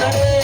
Hare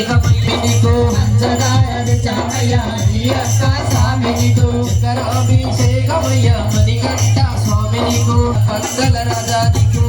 ಅಭಿಷೇಕಮಯ್ಯನಿಗೂ ಜರಾಯ ಅಕ್ಕ ಸ್ವಾಮಿನಿಗೂ ಚಕರ ಅಭಿಷೇಕಮಯ್ಯ ಮಣಿಕಟ್ಟ ಸ್ವಾಮಿನಿಗೂ ಪಕ್ಕಲ ರಾಜಾದಿಗೂ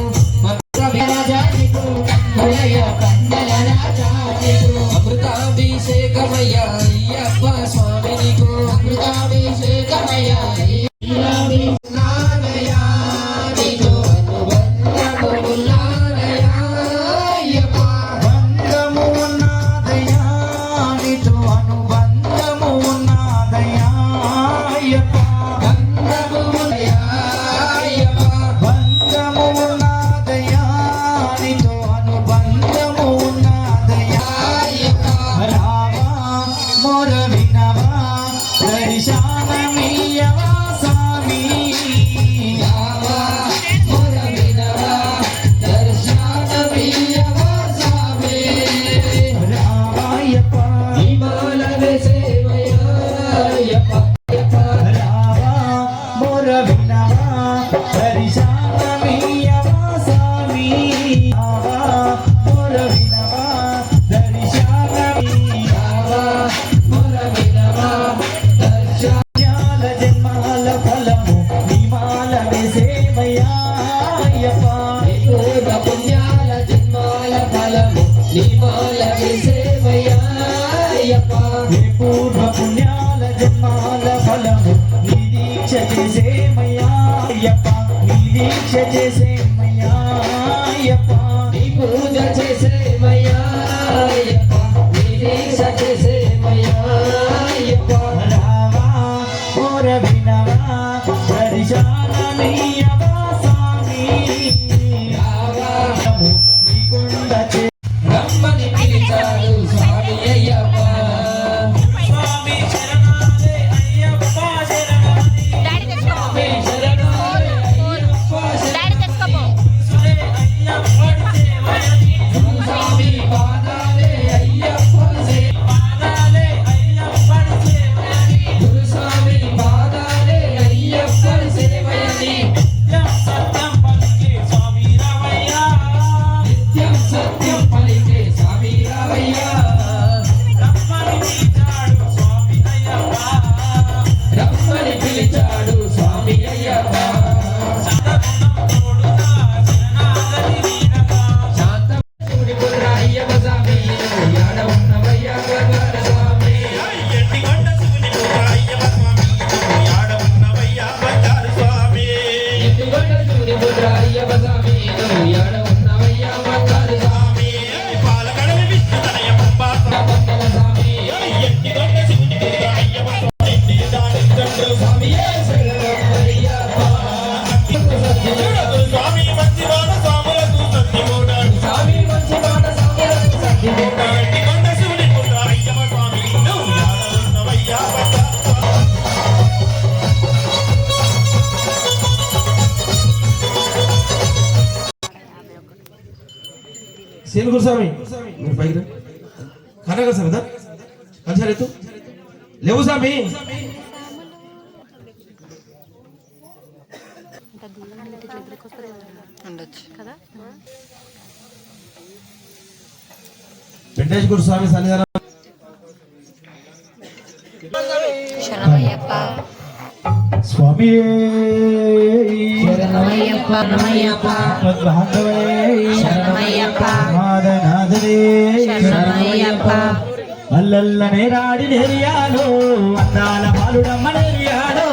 more Ayyappa నీ దీక్ష చేసేమయ్యా అయ్యప్ప నీ పూజ చేసేమయ్యా సేమ్ గురుస్వామి? మీరు పైకి కనగా సార్ కదా కలిసారు ఎత్తు. లేవు స్వామి. వెంకటేష్ గురుస్వామి సన్నిధానం. శరణమయ్యప్ప. స్వామి! శరణమయ్యప్ప నమయ్యప్ప భగవంతవే శరణమయ్యప్ప. మాదనాథనే శరణమయ్యప్ప. అల్లల్ల నేరాడి నేరియాలో అందాల బాలుడమ్మ నేరియాలో.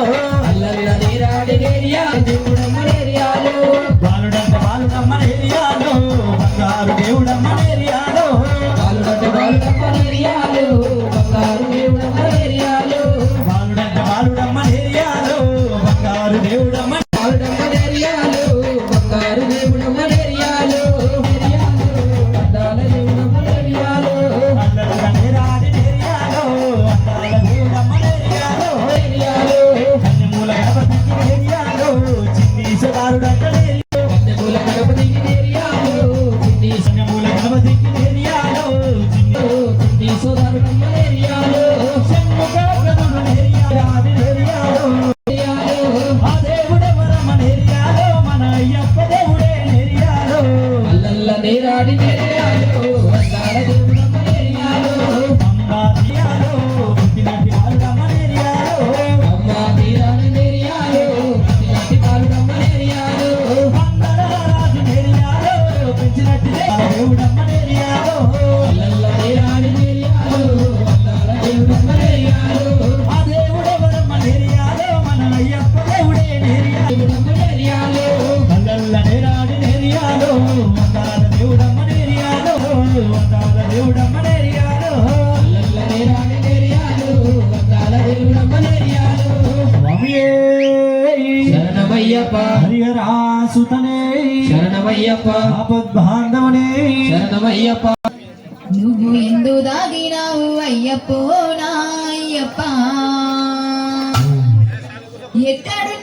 అల్లల్ల నేరాడి నేరియాలో. daddy.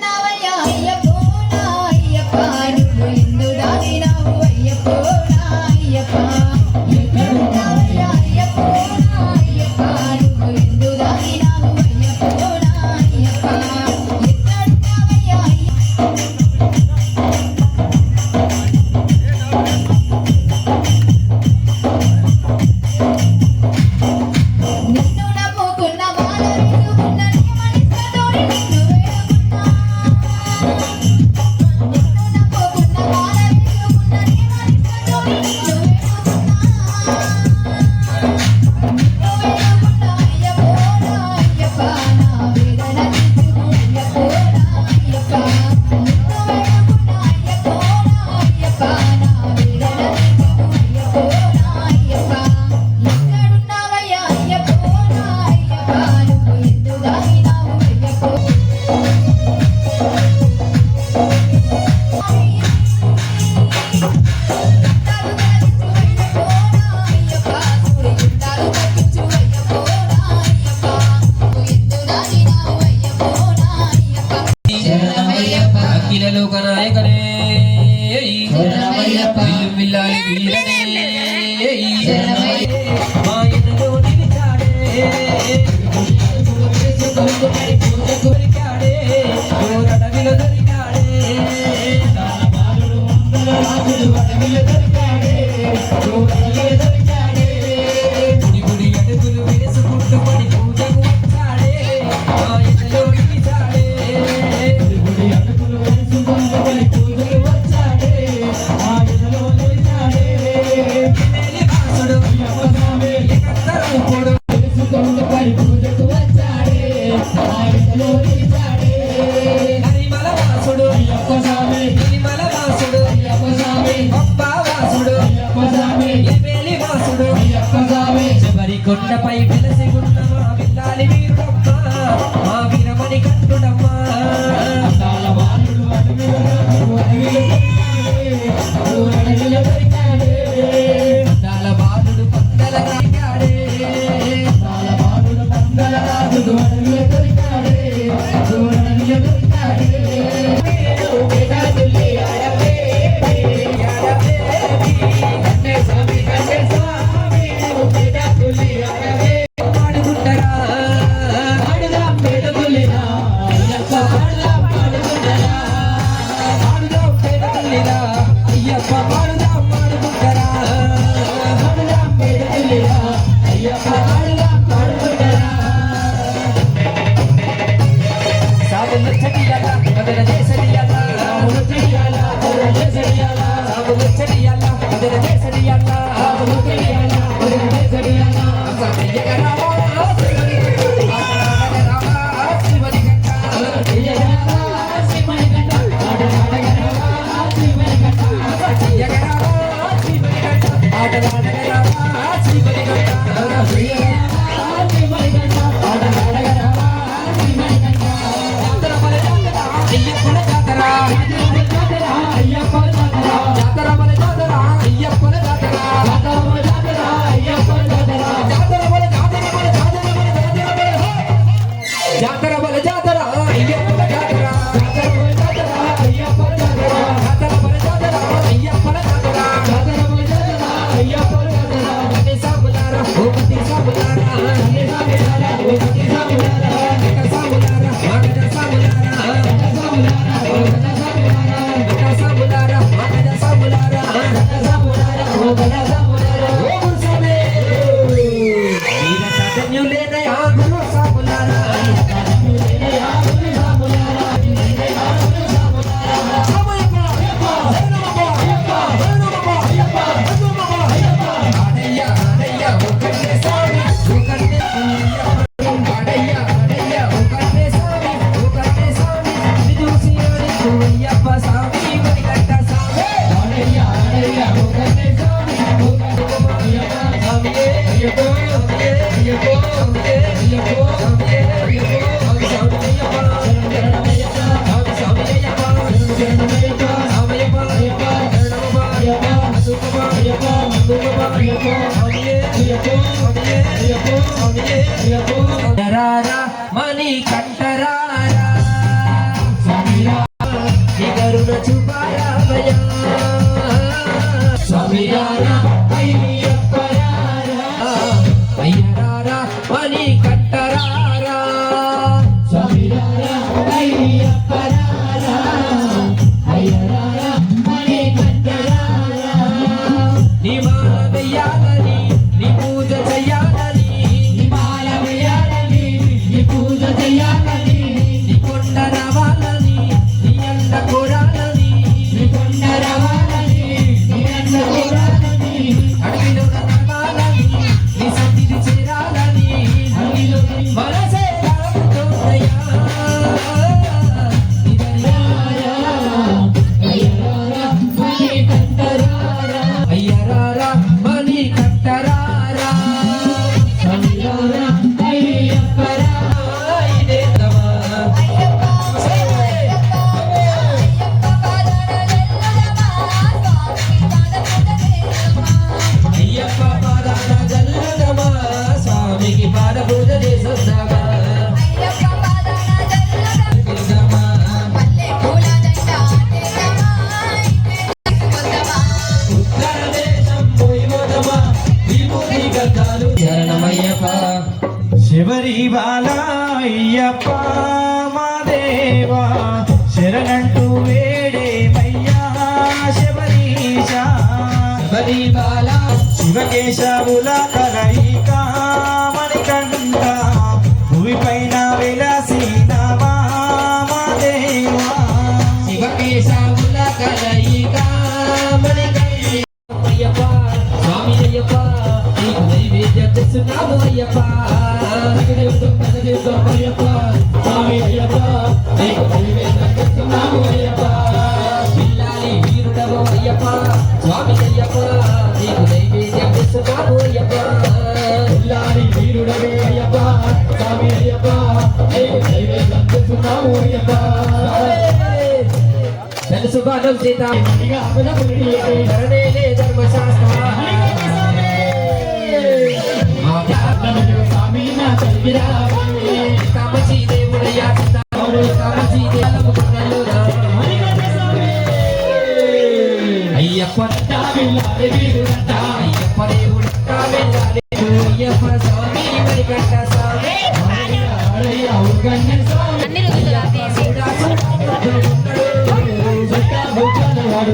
I'm gonna make. New નહીં బలం సీత. ధర్మశాస్త్ర. కామచీ దేవుడయ్యా కామచీ అయ్యప్ప.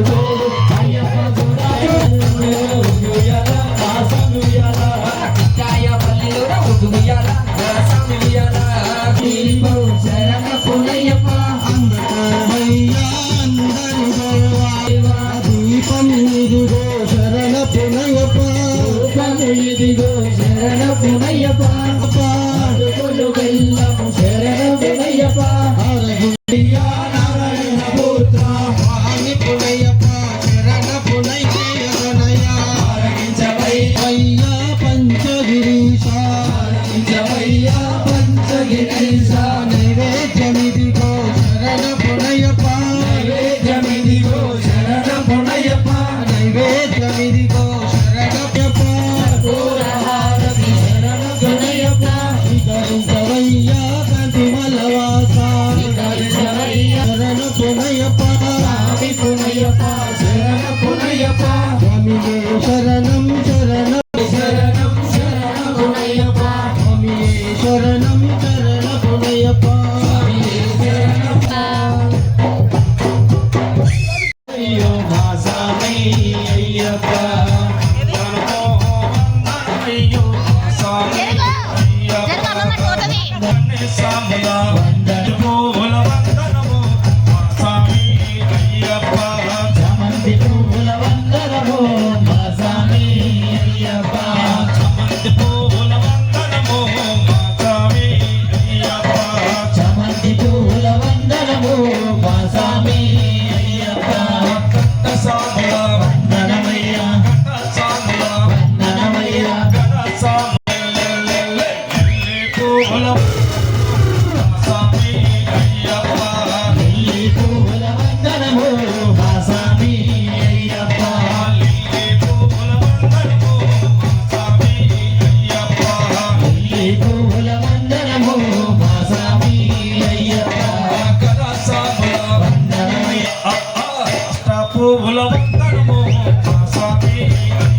Oh. ভুলব কর্ম স্বামী